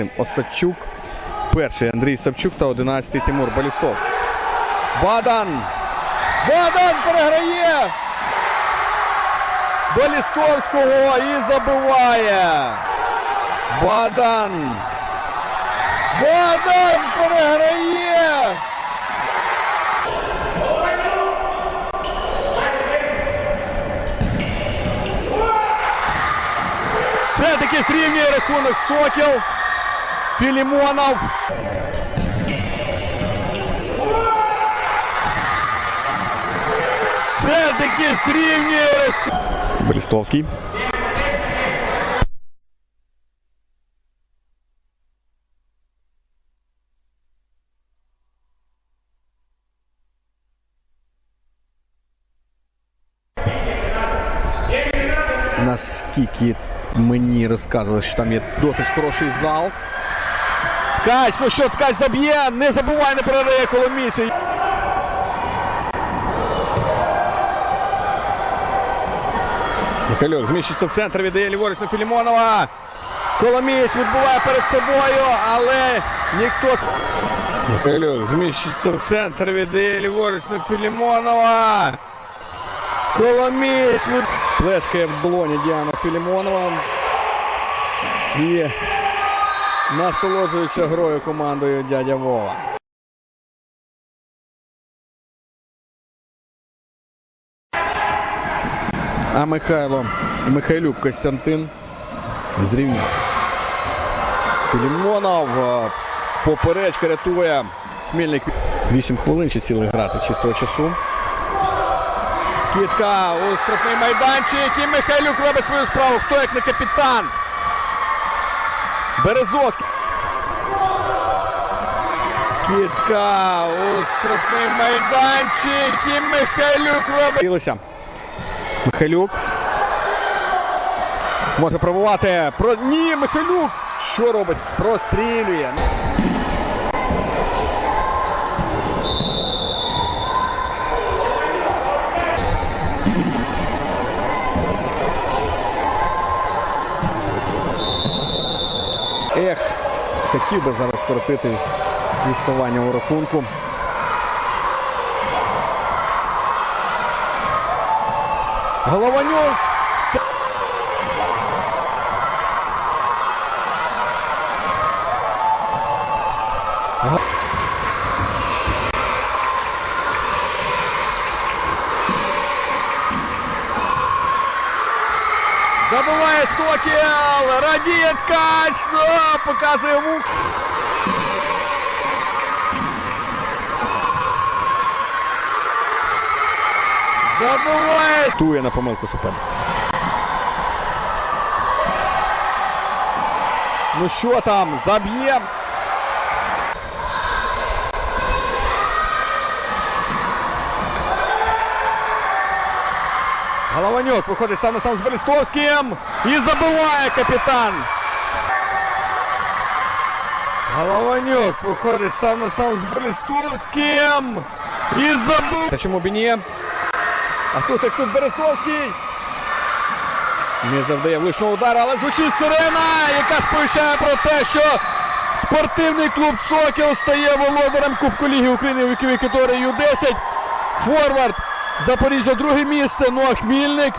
Максим Осадчук. Перший Андрій Савчук та 11-й Тимур Балістовський. Бадан! Бадан переграє! Балістовського і забиває! Бадан! Бадан переграє! Все-таки зрівнює рахунок Сокіл. Філімонов. Все-таки зрівнює рахунок. Балістовський. Наскільки мені розказували, що там є досить хороший зал. Ткач, ну що, ткач заб'є, не забувай, не перериє Коломійця. Михайлюк зміщиться в центр, віддає ліворуч на Філімонова. Коломієць відбуває перед собою, але ніхто. Михайлюк зміщиться в центр, віддає ліворуч на Філімонова. Коломієць від... плескає в долоні Діана Філімонова. І насолоджується грою командою дядя Вова. А Михайло Михайлюк Костянтин зрівняв. Філімонов е, поперечка рятує Хмельник. 8 хвилин чи цілий грати чистого часу. Скидка у штрафний майданчик і Михайлюк робить свою справу. Хто як не капітан? Березовський. Скидка у штрафний майданчик і Михайлюк. Дивилися. Михайлюк. Може пробувати. Про... Ні, Михайлюк! Що робить? Прострілює. Ех, хотів би зараз скоротити відставання у рахунку. Голованюк. С- Забуває Сокіл! Радіє ткач! Ну, показує вух. Забуває! Тує на помилку суперника. Ну що там? Заб'є. Голованюк виходить сам на сам з Берестовським і забиває капітан. Голованюк виходить сам на сам з Берестовським і забив. Та чому б і ні? А тут як тут Березовський. Не завдає влучного удару, але звучить сирена, яка сповіщає про те, що спортивний клуб Сокіл стає володарем Кубку Ліги України у віковій категорії Ю-10. Форвард Запоріжжя друге місце. Ну а Хмільник